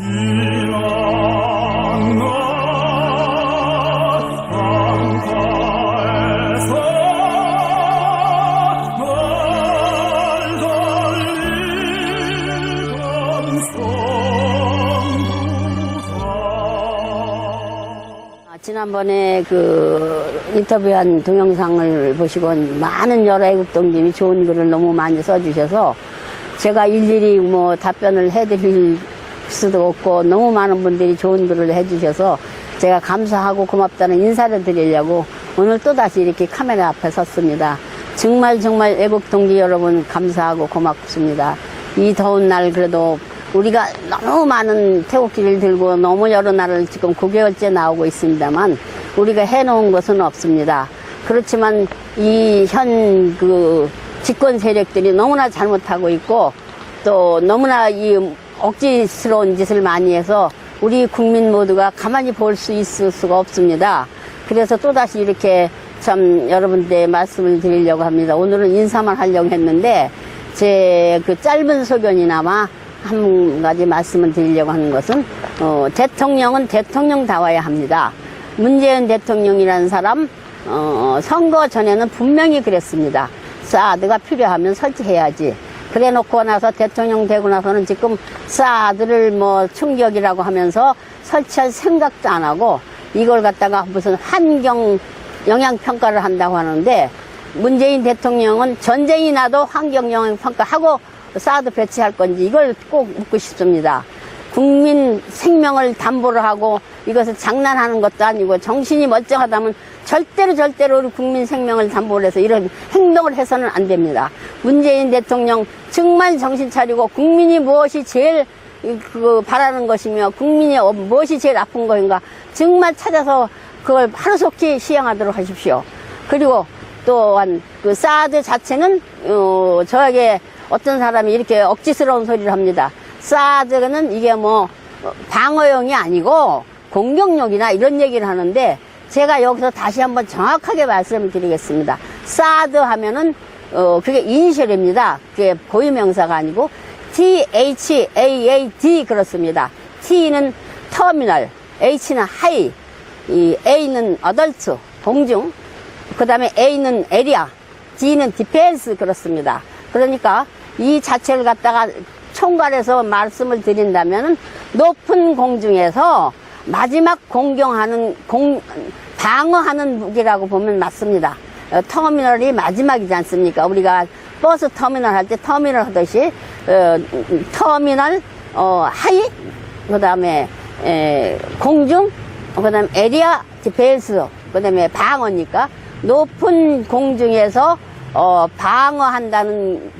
아, 지난번에 그 인터뷰한 동영상을 보시고 많은 여러 애국동님이 좋은 글을 너무 많이 써주셔서 제가 일일이 뭐 답변을 해드릴 수도 없고 너무 많은 분들이 좋은 글을 해주셔서 제가 감사하고 고맙다는 인사를 드리려고 오늘 또다시 이렇게 카메라 앞에 섰습니다. 정말 정말 애국 동지 여러분 감사하고 고맙습니다. 이 더운 날 그래도 우리가 너무 많은 태국기를 들고 너무 여러 날을 지금 9개월째 나오고 있습니다만 우리가 해놓은 것은 없습니다. 그렇지만 이 현 그 집권 세력들이 너무나 잘못하고 있고 또 너무나 이 억지스러운 짓을 많이 해서 우리 국민 모두가 가만히 볼 수 있을 수가 없습니다. 그래서 또다시 이렇게 참 여러분께 말씀을 드리려고 합니다. 오늘은 인사만 하려고 했는데 제 그 짧은 소견이나마 한 가지 말씀을 드리려고 하는 것은 어, 대통령은 대통령다워야 합니다. 문재인 대통령이라는 사람 어, 선거 전에는 분명히 그랬습니다. 사드가 필요하면 설치해야지. 그래 놓고 나서 대통령 되고 나서는 지금 사드를 뭐 충격이라고 하면서 설치할 생각도 안 하고 이걸 갖다가 무슨 환경 영향평가를 한다고 하는데 문재인 대통령은 전쟁이 나도 환경 영향평가하고 사드 배치할 건지 이걸 꼭 묻고 싶습니다. 국민 생명을 담보로 하고 이것을 장난하는 것도 아니고 정신이 멀쩡하다면 절대로 절대로 우리 국민 생명을 담보로 해서 이런 행동을 해서는 안 됩니다. 문재인 대통령 정말 정신 차리고 국민이 무엇이 제일 그 바라는 것이며 국민이 어- 무엇이 제일 아픈 것인가 정말 찾아서 그걸 하루속히 시행하도록 하십시오. 그리고 또한 그 사드 자체는 어, 저에게 어떤 사람이 이렇게 억지스러운 소리를 합니다. 사드는 이게 뭐 어, 방어용이 아니고 공격용이나 이런 얘기를 하는데 제가 여기서 다시 한번 정확하게 말씀을 드리겠습니다. 사드 하면은 어, 그게 이니셜입니다. 그게 고유명사가 아니고 THAAD 그렇습니다. T는 터미널, H는 하이, 이 A는 어덜트, 공중, 그 다음에 A는 에리아, D는 디펜스 그렇습니다. 그러니까 이 자체를 갖다가 총괄해서 말씀을 드린다면 높은 공중에서 마지막 공경하는 공 방어하는 무기라고 보면 맞습니다. 어, 터미널이 마지막이지 않습니까? 우리가 버스 터미널 할 때 터미널 하듯이 어, 터미널 어, 하이 그다음에 에, 공중 그다음에 에리아 디펜스 그다음에 방어니까 높은 공중에서 어, 방어한다는 음,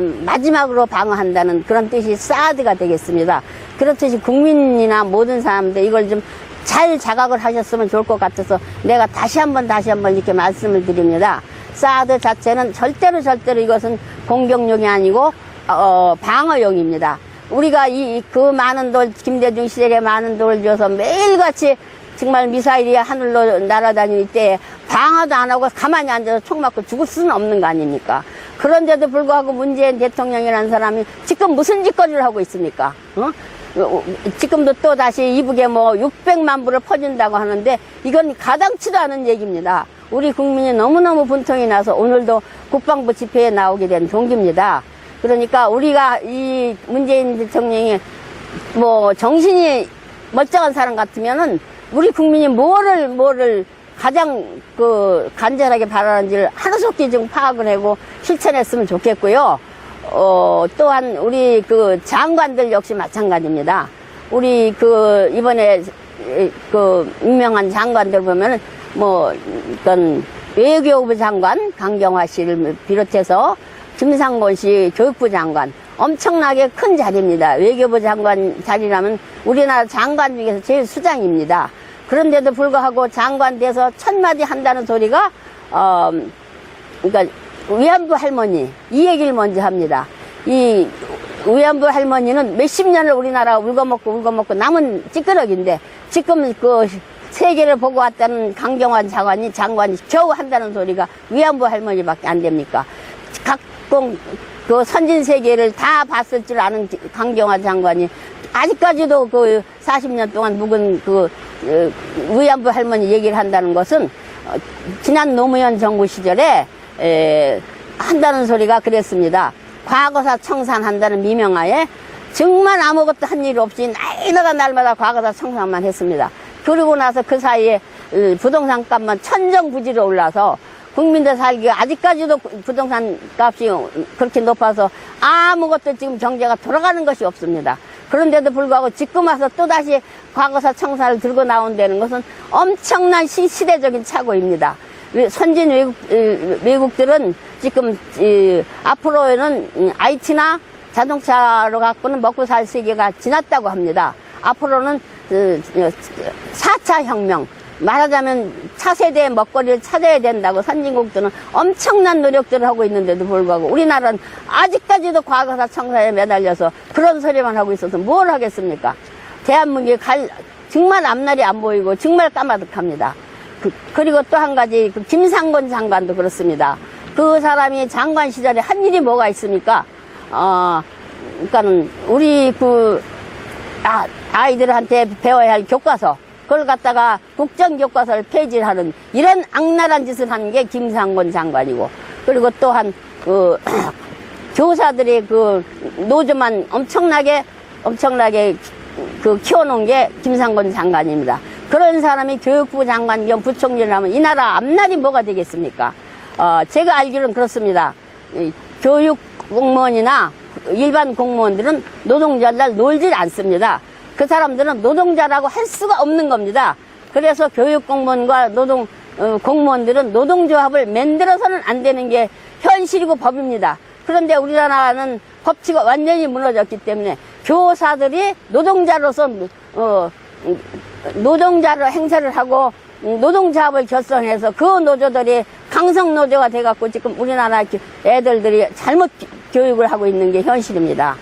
마지막으로 방어한다는 그런 뜻이 사드가 되겠습니다. 그렇듯이 국민이나 모든 사람들 이걸 좀 잘 자각을 하셨으면 좋을 것 같아서 내가 다시 한번 다시 한번 이렇게 말씀을 드립니다. 사드 자체는 절대로 절대로 이것은 공격용이 아니고 어, 방어용입니다. 우리가 이 그 많은 돌 김대중 시절에 많은 돌을 줘서 매일같이 정말 미사일이 하늘로 날아다닐 때 방어도 안 하고 가만히 앉아서 총 맞고 죽을 수는 없는 거 아닙니까? 그런데도 불구하고 문재인 대통령이라는 사람이 지금 무슨 짓거리를 하고 있습니까? 어? 어, 지금도 또 다시 이북에 뭐 600만 불을 퍼준다고 하는데 이건 가당치도 않은 얘기입니다. 우리 국민이 너무너무 분통이 나서 오늘도 국방부 집회에 나오게 된 동기입니다. 그러니까 우리가 이 문재인 대통령이 뭐 정신이 멀쩡한 사람 같으면은 우리 국민이 뭐를 뭐를 가장 그 간절하게 바라는지를 하루속히 좀 파악을 하고 실천했으면 좋겠고요. 어, 또한 우리 그 장관들 역시 마찬가지입니다. 우리 그 이번에 그 유명한 장관들 보면은 뭐 어떤 외교부 장관 강경화 씨를 비롯해서 김상곤 씨 교육부 장관 엄청나게 큰 자리입니다. 외교부 장관 자리라면 우리나라 장관 중에서 제일 수장입니다. 그런데도 불구하고 장관 돼서 첫 마디 한다는 소리가 어 그러니까 위안부 할머니 이 얘기를 먼저 합니다. 이 위안부 할머니는 몇십 년을 우리나라가 울거먹고 울거먹고 남은 찌끄러기인데 지금 그 세계를 보고 왔다는 강경환 장관이 장관이 겨우 한다는 소리가 위안부 할머니밖에 안 됩니까? 각종 그 선진 세계를 다 봤을 줄 아는 강경화 장관이 아직까지도 그 40년 동안 묵은 그 어, 위안부 할머니 얘기를 한다는 것은 어, 지난 노무현 정부 시절에 에, 한다는 소리가 그랬습니다. 과거사 청산한다는 미명하에 정말 아무것도 한 일 없이 날마다 날마다 과거사 청산만 했습니다. 그러고 나서 그 사이에 어, 부동산 값만 천정부지로 올라서 국민들 살기가 아직까지도 부동산 값이 그렇게 높아서 아무것도 지금 경제가 돌아가는 것이 없습니다. 그런데도 불구하고 지금 와서 또다시 과거사 청산을 들고 나온다는 것은 엄청난 시, 시대적인 착오입니다. 왜- 선진 외국, 이, 외국 들은 지금 이, 앞으로는 음, IT나 자동차로 갖고는 먹고 살 세계가 지났다고 합니다. 앞으로는 그, 어, 4차 혁명, 말하자면 차세대의 먹거리를 찾아야 된다고 선진국들은 엄청난 노력들을 하고 있는데도 불구하고 우리나라는 아직까지도 과거사 청사에 매달려서 그런 소리만 하고 있어서 뭘 하겠습니까? 대한민국이 갈, 정말 앞날이 안 보이고 정말 까마득합니다. 그, 리고 또 한 가지 그 김상곤 장관도 그렇습니다. 그 사람이 장관 시절에 한 일이 뭐가 있습니까? 어, 그러니까는 우리 그 아, 아이들한테 배워야 할 교과서 그걸 갖다가 국정교과서를 폐지하는 이런 악랄한 짓을 하는 게 김상곤 장관이고 그리고 또한 그 교사들이 그 노조만 엄청나게 엄청나게 그 키워놓은 게 김상곤 장관입니다. 그런 사람이 교육부 장관 겸 부총리를 하면 이 나라 앞날이 뭐가 되겠습니까? 어, 제가 알기로는 그렇습니다. 이 교육 공무원이나 일반 공무원들은 노동자를 놀질 않습니다. 그 사람들은 노동자라고 할 수가 없는 겁니다. 그래서 교육 공무원과 노동 어, 공무원들은 노동조합을 만들어서는 안 되는 게 현실이고 법입니다. 그런데 우리나라는 법치가 완전히 무너졌기 때문에 교사들이 노동자로서 어, 노동자로 행세를 하고 노동조합을 결성해서 그 노조들이 강성 노조가 돼갖고 지금 우리나라 애들들이 잘못 기- 교육을 하고 있는 게 현실입니다.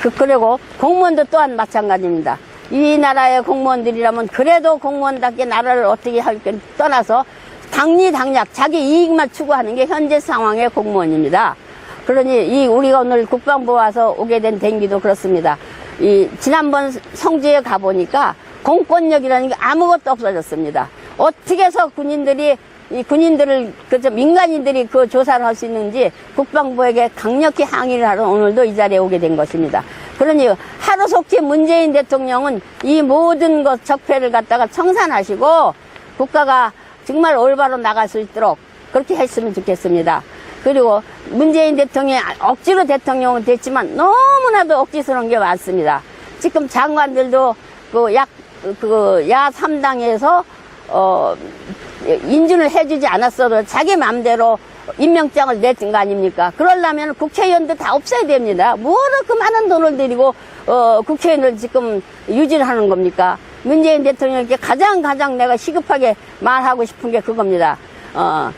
그, 그리고 공무원도 또한 마찬가지입니다. 이 나라의 공무원들이라면 그래도 공무원답게 나라를 어떻게 할까 떠나서 당리 당략 자기 이익만 추구하는 게 현재 상황의 공무원입니다. 그러니 이 우리가 오늘 국방부 와서 오게 된 동기도 그렇습니다. 이 지난번 성주에 가 보니까 공권력이라는 게 아무것도 없어졌습니다. 어떻게 해서 군인들이 이 군인들을 그저 민간인들이 그 조사를 할 수 있는지 국방부에게 강력히 항의를 하러 오늘도 이 자리에 오게 된 것입니다. 그러니 하루속히 문재인 대통령은 이 모든 것 적폐를 갖다가 청산하시고 국가가 정말 올바로 나갈 수 있도록 그렇게 했으면 좋겠습니다. 그리고 문재인 대통령이 억지로 대통령은 됐지만 너무나도 억지스러운 게 많습니다. 지금 장관들도 그 약, 그, 야 3당에서, 어, 인준을 해주지 않았어도 자기 맘대로 임명장을 냈던 거 아닙니까? 그러려면 국회의원도 다 없애야 됩니다. 뭐로 그 많은 돈을 들이고, 어, 국회의원을 지금 유지를 하는 겁니까? 문재인 대통령께 가장 가장 내가 시급하게 말하고 싶은 게 그겁니다. 어,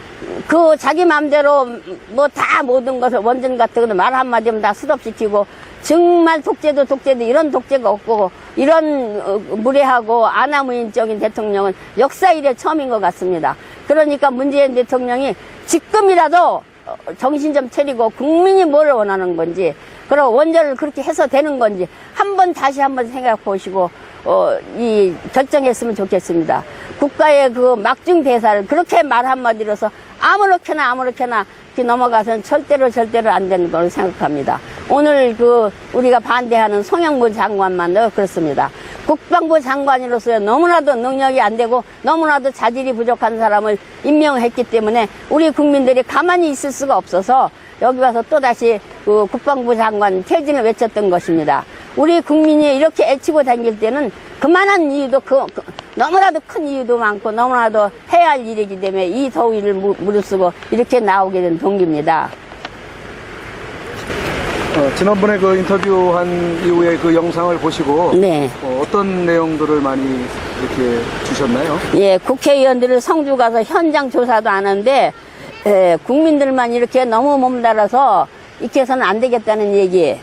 그 자기 마음대로 뭐 다 모든 것을 원전 같은 거는 말 한마디면 다 수립시키고 정말 독재도 독재도 이런 독재가 없고 이런 어, 무례하고 아나무인적인 대통령은 역사 이래 처음인 것 같습니다. 그러니까 문재인 대통령이 지금이라도 어, 정신 좀 차리고 국민이 뭘 원하는 건지 그리고 원전을 그렇게 해서 되는 건지 한번 다시 한번 생각해 보시고 어, 이 결정했으면 좋겠습니다. 국가의 그 막중 대사를 그렇게 말 한마디로서 아무렇게나 아무렇게나 넘어가서는 절대로 절대로 안 되는 걸로 생각합니다. 오늘 그 우리가 반대하는 송영무 장관만도 그렇습니다. 국방부 장관으로서 너무나도 능력이 안 되고 너무나도 자질이 부족한 사람을 임명했기 때문에 우리 국민들이 가만히 있을 수가 없어서 여기 와서 또다시 그 국방부 장관 퇴진을 외쳤던 것입니다. 우리 국민이 이렇게 애치고 다닐 때는 그만한 이유도 그, 그 너무나도 큰 이유도 많고 너무나도 해야 할 일이기 때문에 이 더위를 무- 무릅쓰고 이렇게 나오게 된 동기입니다. 어, 지난번에 그 인터뷰한 이후에 그 영상을 보시고 네. 어, 떤 내용들을 많이 이렇게 주셨나요? 예, 국회의원들을 성주 가서 현장 조사도 안 하는데, 예, 국민들만 이렇게 너무 몸달아서 이렇게 해서는 안 되겠다는 얘기.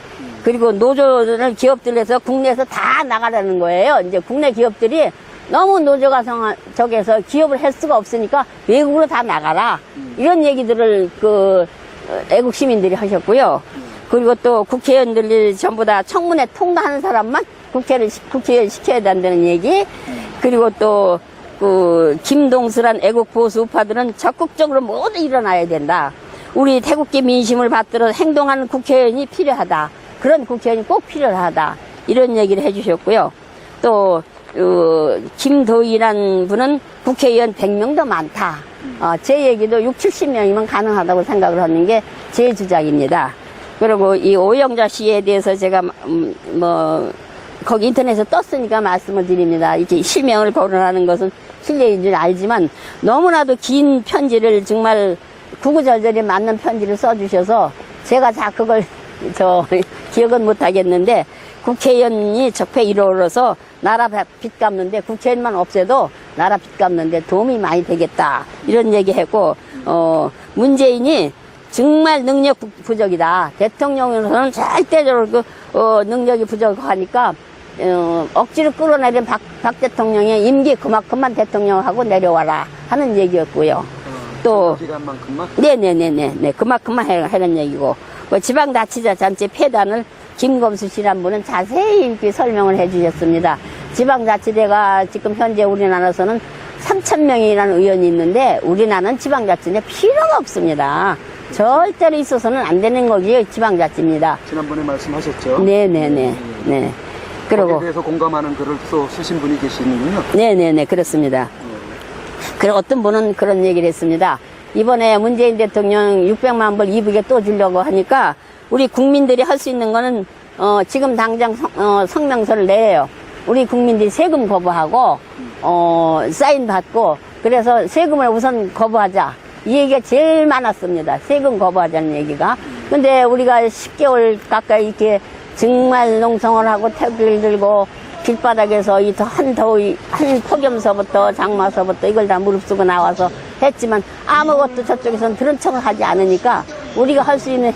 그리고 노조를 기업들에서 국내에서 다 나가라는 거예요. 이제 국내 기업들이 너무 노조가 성, 저기에서 기업을 할 수가 없으니까 외국으로 다 나가라. 이런 얘기들을 그 어, 애국 시민들이 하셨고요. 그리고 또 국회의원들이 전부 다 청문회 통과하는 사람만 국회를 시- 국회의원 시켜야 된다는 얘기. 그리고 또 그 김동수란 애국 보수 우파들은 적극적으로 모두 일어나야 된다. 우리 태국계 민심을 받들어 행동하는 국회의원이 필요하다. 그런 국회의원이 꼭 필요하다. 이런 얘기를 해주셨고요. 또 어, 김도희란 분은 국회의원 100명도 많다. 어, 제 얘기도 6, 70명이면 가능하다고 생각을 하는 게 제 주장입니다. 그리고 이 오영자 씨에 대해서 제가 음, 뭐 거기 인터넷에 떴으니까 말씀을 드립니다. 이렇게 실명을 거론하는 것은 실례인 줄 알지만 너무나도 긴 편지를 정말 구구절절히 맞는 편지를 써주셔서 제가 다 그걸 저 기억은 못 하겠는데 국회의원이 적폐 1호로서 나라 빚 갚는데 국회의원만 없애도 나라 빚 갚는데 도움이 많이 되겠다 이런 얘기했고 어 문재인이 정말 능력 부- 부족이다 대통령으로서는 절대적으로 그 어, 능력이 부족하니까 어, 억지로 끌어내린 박, 박 대통령의 임기 그만큼만 대통령하고 내려와라 하는 얘기였고요. 또 기간만큼만 네네네네. 네, 그만큼만 해, 하는 얘기고. 그 지방자치자 단체 폐단을 김검수 씨란 분은 자세히 이렇게 설명을 해 주셨습니다. 지방자치대가 지금 현재 우리나라에서는 3,000명이라는 의원이 있는데 우리나라는 지방자치대 필요가 없습니다. 절대로 있어서는 안 되는 거기에 지방자치입니다. 지난번에 말씀하셨죠. 네네네. 네. 거기에 그리고, 대해서 공감하는 글을 또 쓰신 분이 계시는군요. 네네네. 그렇습니다. 그 어떤 분은 그런 얘기를 했습니다. 이번에 문재인 대통령 600만 불 이북에 또 주려고 하니까 우리 국민들이 할 수 있는 거는 어, 지금 당장 성, 어, 성명서를 내요. 우리 국민들이 세금 거부하고 어, 사인 받고 그래서 세금을 우선 거부하자. 이 얘기가 제일 많았습니다. 세금 거부하자는 얘기가. 근데 우리가 10개월 가까이 이렇게 정말 농성을 하고 태극기를 들고 길바닥에서 이 한 더위, 한 폭염서부터 장마서부터 이걸 다 무릅쓰고 나와서 했지만 아무것도 저쪽에서는 들은 척을 하지 않으니까 우리가 할 수 있는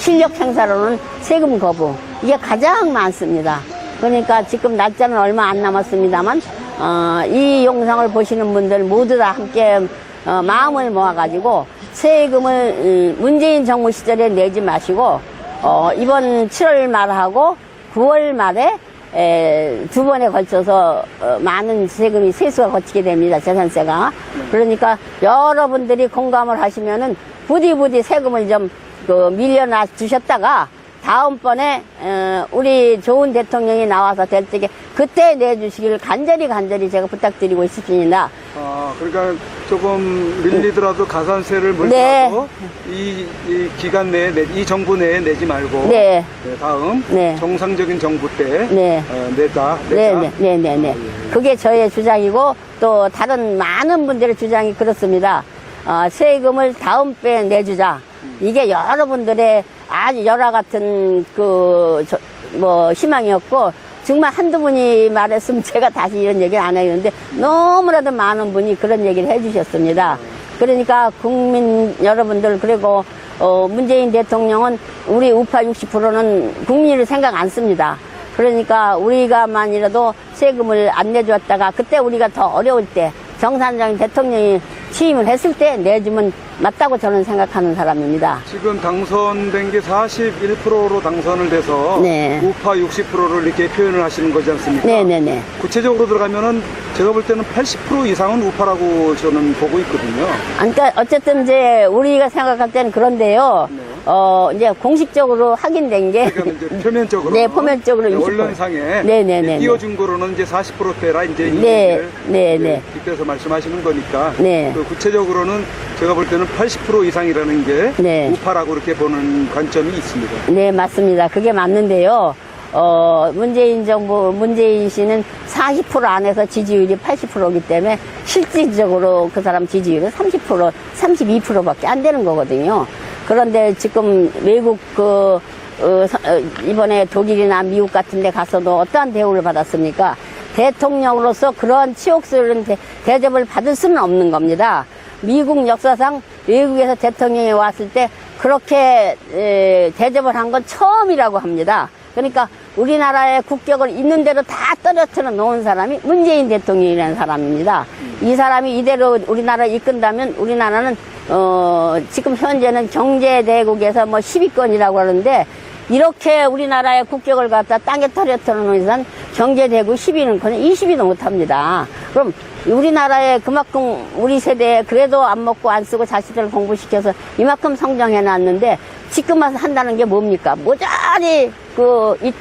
실력 행사로는 세금 거부. 이게 가장 많습니다. 그러니까 지금 날짜는 얼마 안 남았습니다만, 어, 이 영상을 보시는 분들 모두 다 함께 어, 마음을 모아가지고 세금을 음, 문재인 정부 시절에 내지 마시고 어, 이번 7월 말하고 9월 말에 에, 두 번에 걸쳐서 어, 많은 세금이 세수가 거치게 됩니다. 재산세가. 그러니까 여러분들이 공감을 하시면은 부디 부디 세금을 좀 그, 밀려나 주셨다가 다음번에 어, 우리 좋은 대통령이 나와서 될 적에 그때 내주시길 간절히 간절히 제가 부탁드리고 있습니다. 아, 그러니까 조금 밀리더라도 가산세를 네. 물더라도 이, 이 기간 내에, 내, 이 정부 내에 내지 말고 네. 네, 다음 네. 정상적인 정부 때 네. 어, 내다, 내자. 네네, 네네네. 아, 예. 그게 저의 주장이고 또 다른 많은 분들의 주장이 그렇습니다. 어, 세금을 다음 배 내주자. 이게 여러분들의 아주 열화 같은 그, 저, 뭐, 희망이었고, 정말 한두 분이 말했으면 제가 다시 이런 얘기를 안 하겠는데, 너무나도 많은 분이 그런 얘기를 해주셨습니다. 그러니까 국민 여러분들, 그리고, 어, 문재인 대통령은 우리 우파 60%는 국민을 생각 안 씁니다. 그러니까 우리가만이라도 세금을 안 내주었다가 그때 우리가 더 어려울 때 정상적인 대통령이 취임을 했을 때 내주면 맞다고 저는 생각하는 사람입니다. 지금 당선된 게 41%로 당선을 돼서 네. 우파 60%를 이렇게 표현을 하시는 거지 않습니까? 네네네. 구체적으로 들어가면은 제가 볼 때는 80% 이상은 우파라고 저는 보고 있거든요. 그러니까 어쨌든 이제 우리가 생각할 때는 그런데요. 네. 어 이제 공식적으로 확인된 게 그러니까 이제 표면적으로 네, 표면적으로 20%. 언론상에 네네네네. 띄워준 거로는 이제 40%대라 이제 이 네, 네, 이제 네. 빗대서 말씀하시는 거니까 네. 그 구체적으로는 제가 볼 때는 80% 이상이라는 게 네. 우파라고 이렇게 보는 관점이 있습니다. 네, 맞습니다. 그게 맞는데요. 어, 문재인 정부, 문재인 씨는 40% 안에서 지지율이 80%이기 때문에 실질적으로 그 사람 지지율은 30%, 32%밖에 안 되는 거거든요. 그런데 지금 외국 그, 어, 서- 어, 이번에 독일이나 미국 같은 데 가서도 어떠한 대우를 받았습니까? 대통령으로서 그런 치욕스러운 대, 대접을 받을 수는 없는 겁니다. 미국 역사상 외국에서 대통령이 왔을 때 그렇게 에, 대접을 한 건 처음이라고 합니다. 그러니까 우리나라의 국격을 있는 대로 다 떨어뜨려 놓은 사람이 문재인 대통령이라는 사람입니다. 이 사람이 이대로 우리나라를 이끈다면 우리나라는 어, 지금 현재는 경제대국에서 뭐 10위권이라고 하는데 이렇게 우리나라의 국격을 갖다 땅에 놓은 이상 경제대국 10위는 그냥 20위도 못합니다. 그럼 우리나라에 그만큼 우리 세대에 그래도 안 먹고 안 쓰고 자식들을 공부시켜서 이만큼 성장해 놨는데 지금 와서 한다는 게 뭡니까? 모자리 그, 이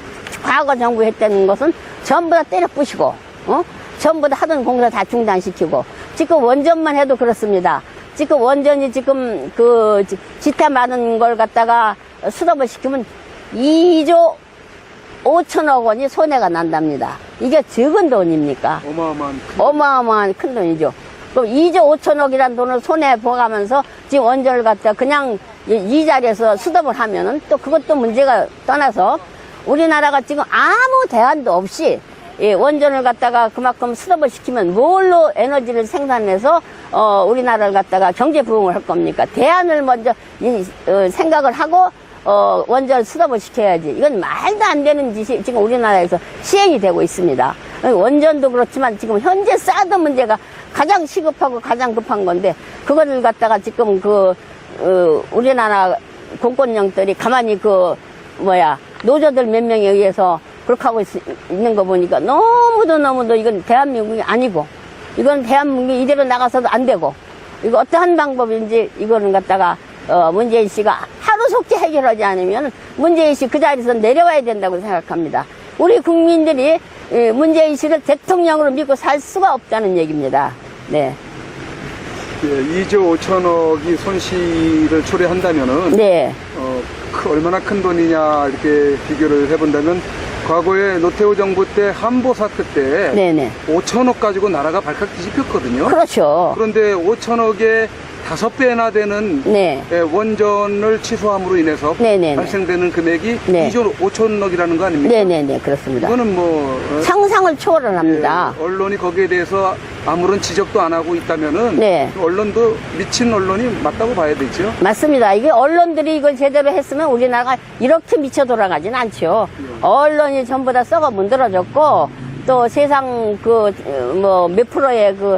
과거 정부 했다는 것은 전부 다 때려 부시고, 어? 전부 다 하던 공사 다 중단시키고, 지금 원전만 해도 그렇습니다. 지금 원전이 지금 그 지- 지타 많은 걸 갖다가 수답을 시키면 2조 5천억 원이 손해가 난답니다. 이게 적은 돈입니까? 어마어마한 큰 어마어마한 큰 돈이죠. 그럼 2조 5천억이란 돈을 손에 보가면서 지금 원전을 갖다 그냥 이- 이 자리에서 수답을 하면은 또 그것도 문제가 떠나서 우리나라가 지금 아무 대안도 없이 이 원전을 갖다가 그만큼 수답을 시키면 뭘로 에너지를 생산해서 어 우리나라를 갖다가 경제 부흥을 할 겁니까? 대안을 먼저 이- 어, 생각을 하고 어, 원전 수답을 시켜야지. 이건 말도 안 되는 짓이 지금 우리나라에서 시행이 되고 있습니다. 원전도 그렇지만 지금 현재 사드 문제가 가장 시급하고 가장 급한 건데, 그거를 갖다가 지금 그, 어, 우리나라 공권령들이 가만히 그, 뭐야, 노조들 몇 명에 의해서 그렇게 하고 있, 있는 거 보니까 너무도 너무도 이건 대한민국이 아니고, 이건 대한민국이 이대로 나가서도 안 되고, 이거 어떠한 방법인지 이거는 갖다가 어, 문재인 씨가 하루 속히 해결하지 않으면 문재인 씨 그 자리에서 내려와야 된다고 생각합니다. 우리 국민들이 예, 문재인 씨를 대통령으로 믿고 살 수가 없다는 얘기입니다. 네. 예, 2조 5천억이 손실을 초래한다면은 네. 어, 그 얼마나 큰 돈이냐 이렇게 비교를 해본다면 과거에 노태우 정부 때 한보 사태 때 네네. 5천억 가지고 나라가 발칵 뒤집혔거든요. 그렇죠. 그런데 5천억에 다섯 배나 되는 네. 예, 원전을 취소함으로 인해서 네네네. 발생되는 금액이 네. 2조 5천억이라는 거 아닙니까? 네네네. 그렇습니다. 이거는 뭐 어, 상상을 초월을 합니다. 예, 언론이 거기에 대해서 아무런 지적도 안 하고 있다면은 네. 언론도 미친 언론이 맞다고 봐야 되죠. 맞습니다. 이게 언론들이 이걸 제대로 했으면 우리나라가 이렇게 미쳐 돌아가진 않죠. 언론이 전부 다 썩어 문드러졌고 또 세상 그 뭐 몇 프로의 그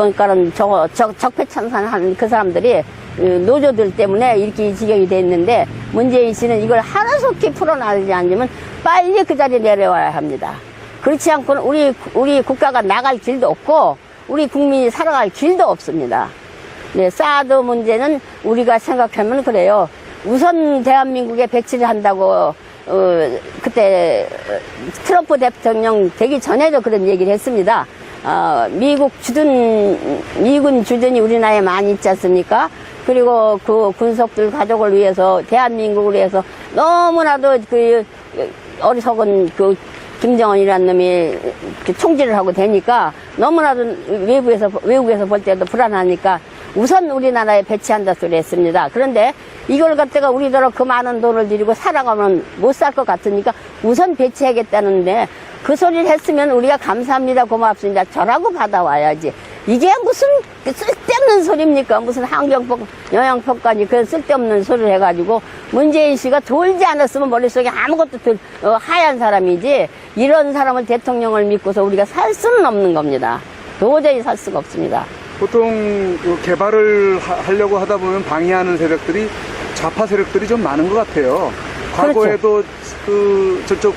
그러니까는 저, 적, 적폐천산하는 그 사람들이 그 노조들 때문에 이렇게 이 지경이 됐는데 문재인 씨는 이걸 하루속히 풀어나가지 않으면 빨리 그 자리에 내려와야 합니다. 그렇지 않고는 우리 우리 국가가 나갈 길도 없고 우리 국민이 살아갈 길도 없습니다. 네, 사드 문제는 우리가 생각하면 그래요. 우선 대한민국에 배치를 한다고 어, 그때 어, 트럼프 대통령 되기 전에도 그런 얘기를 했습니다. 어, 미국 주둔 미군 주둔이 우리나라에 많이 있지 않습니까? 그리고 그 군속들 가족을 위해서 대한민국을 위해서 너무나도 그 어리석은 그 김정은이라는 놈이 총질을 하고 되니까 너무나도 외부에서 외국에서 볼 때도 불안하니까 우선 우리나라에 배치한다 소리 했습니다. 그런데 이걸 갖다가 우리더러 그 많은 돈을 들이고 살아가면 못 살 것 같으니까 우선 배치하겠다는데 그 소리를 했으면 우리가 감사합니다 고맙습니다. 저라고 받아와야지. 이게 무슨 쓸데없는 소리입니까? 무슨 환경법 영양법까지 그 쓸데없는 소리를 해가지고 문재인 씨가 돌지 않았으면 머릿속에 아무것도 들, 어, 하얀 사람이지 이런 사람을 대통령을 믿고서 우리가 살 수는 없는 겁니다. 도저히 살 수가 없습니다 보통 그 개발을 하, 려고 하다 보면 방해하는 세력들이 좌파 세력들이 좀 많은 것 같아요. 그렇죠. 과거에도 그 저쪽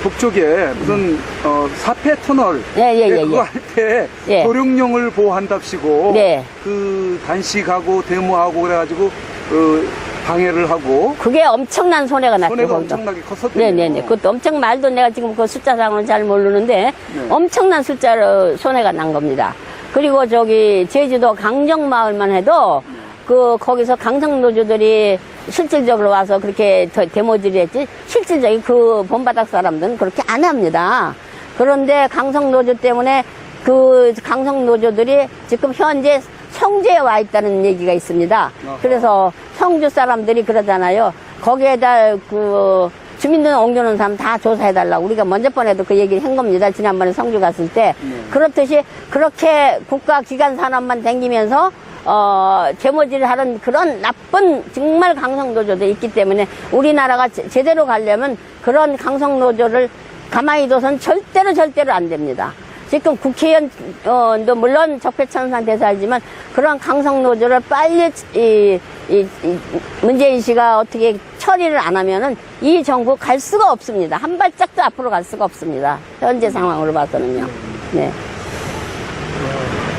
북쪽에 무슨 어, 사폐 터널 예, 예, 예, 그거 예. 할때 예. 도룡령을 보호한답시고 네. 그 단식하고 데모하고 그래가지고 어, 방해를 하고 그게 엄청난 손해가 났죠 손해가 거기서. 엄청나게 컸었대요. 네네네. 그것도 엄청 말도 내가 지금 그 숫자상으로는 잘 모르는데 네. 엄청난 숫자로 손해가 난 겁니다. 그리고 저기 제주도 강정마을만 해도 그 거기서 강성노조들이 실질적으로 와서 그렇게 더 데모질을 했지 실질적인 그 본바닥 사람들은 그렇게 안 합니다. 그런데 강성노조 때문에 그 강성노조들이 지금 현재 성주에 와 있다는 얘기가 있습니다. 그래서 성주 사람들이 그러잖아요. 거기에다 그 주민등 옮겨놓은 사람 다 조사해달라고 우리가 먼저 번에도 그 얘기를 한 겁니다. 지난번에 성주 갔을 때. 네. 그렇듯이 그렇게 국가 기관 산업만 댕기면서 어, 재모지를 하는 그런 나쁜 정말 강성노조도 있기 때문에 우리나라가 제- 제대로 가려면 그런 강성노조를 가만히 둬선 절대로 절대로 안 됩니다. 지금 국회의원도 물론 적폐청산 대사이지만 그런 강성노조를 빨리 이, 이, 이 문재인 씨가 어떻게 처리를 안 하면은 이 정부 갈 수가 없습니다. 한 발짝도 앞으로 갈 수가 없습니다. 현재 상황으로 봐서는요. 네.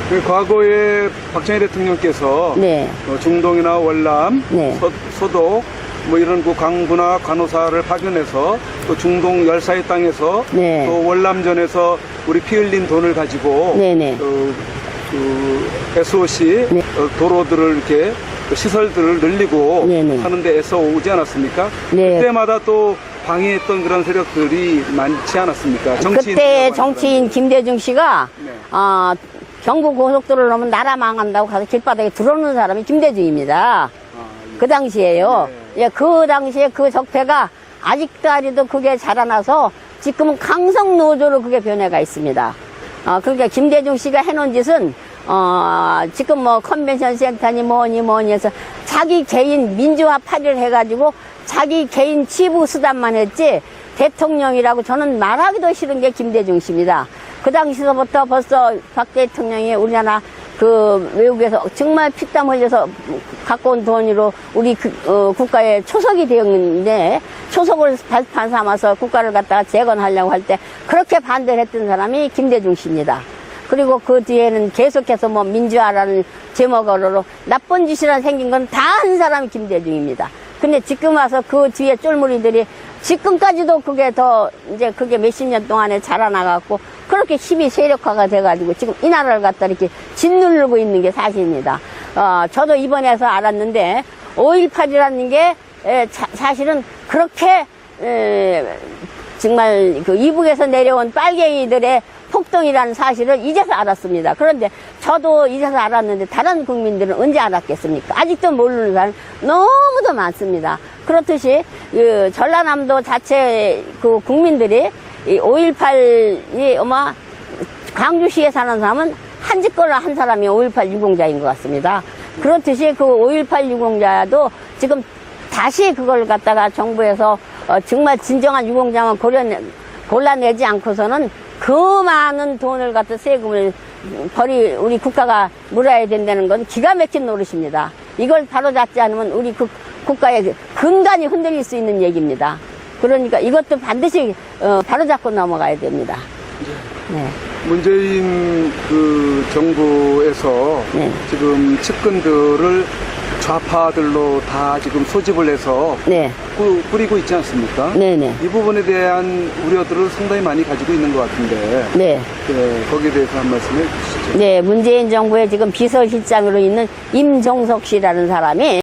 그 과거에 박정희 대통령께서 네. 어, 중동이나 월남, 네. 서, 서도 뭐 이런 그 강부나 간호사를 파견해서 또 중동 열사의 땅에서 네. 또 월남전에서 우리 피 흘린 돈을 가지고 네 네. 어, 그 SOC 네. 어, 도로들을 이렇게 그 시설들을 늘리고 네네. 하는데 애써 오지 않았습니까? 네. 그때마다 또 방해했던 그런 세력들이 많지 않았습니까? 정치인 그때 정치인 김대중 씨가 네. 어, 경부 고속도로를 넘으면 나라 망한다고 가서 길바닥에 들어오는 사람이 김대중입니다. 아, 예. 그 당시에요. 예, 그 당시에 그 적폐가 아직까지도 그게 자라나서 지금은 강성 노조로 그게 변해가 있습니다. 어, 그러니까 김대중 씨가 해놓은 짓은 어, 지금 뭐 컨벤션 센터니 뭐니 뭐니 해서 자기 개인 민주화 파리를 해가지고 자기 개인 치부 수단만 했지 대통령이라고 저는 말하기도 싫은 게 김대중 씨입니다. 그 당시서부터 벌써 박 대통령이 우리나라 그 외국에서 정말 피땀 흘려서 갖고 온 돈으로 우리 그, 어, 국가의 초석이 되었는데 초석을 발판 삼아서 국가를 갖다가 재건하려고 할 때 그렇게 반대를 했던 사람이 김대중 씨입니다. 그리고 그 뒤에는 계속해서 뭐 민주화라는 제목으로 나쁜 짓이라 생긴 건 다 한 사람이 김대중입니다. 근데 지금 와서 그 뒤에 쫄무리들이 지금까지도 그게 더 이제 그게 몇십 년 동안에 자라나갖고 그렇게 힘이 세력화가 돼가지고 지금 이 나라를 갖다 이렇게 짓누르고 있는 게 사실입니다. 어, 저도 이번에서 알았는데 5.18이라는 게 에, 자- 사실은 그렇게 에, 정말 그 이북에서 내려온 빨갱이들의 폭동이라는 사실을 이제서 알았습니다. 그런데 저도 이제서 알았는데 다른 국민들은 언제 알았겠습니까? 아직도 모르는 사람 너무도 많습니다. 그렇듯이 그 전라남도 자체 그 국민들이 이 5.18이 아마 광주시에 사는 사람은 한 집거를 한 사람이 5.18 유공자인 것 같습니다. 그렇듯이 그 5.18 유공자도 지금 다시 그걸 갖다가 정부에서 어, 정말 진정한 유공자만 고려내, 골라내지 않고서는 그 많은 돈을 갖다 세금을 벌이 우리 국가가 물어야 된다는 건 기가 막힌 노릇입니다. 이걸 바로잡지 않으면 우리 국, 국가의 근간이 흔들릴 수 있는 얘기입니다. 그러니까 이것도 반드시 어, 바로잡고 넘어가야 됩니다. 네. 문재인 그 정부에서 네. 지금 측근들을 좌파들로 다 지금 소집을 해서 네. 뿌- 뿌리고 있지 않습니까? 네네. 이 부분에 대한 우려들을 상당히 많이 가지고 있는 것 같은데 네. 네, 거기에 대해서 한 말씀 해 주시죠. 네, 문재인 정부의 지금 비서실장으로 있는 임종석 씨라는 사람이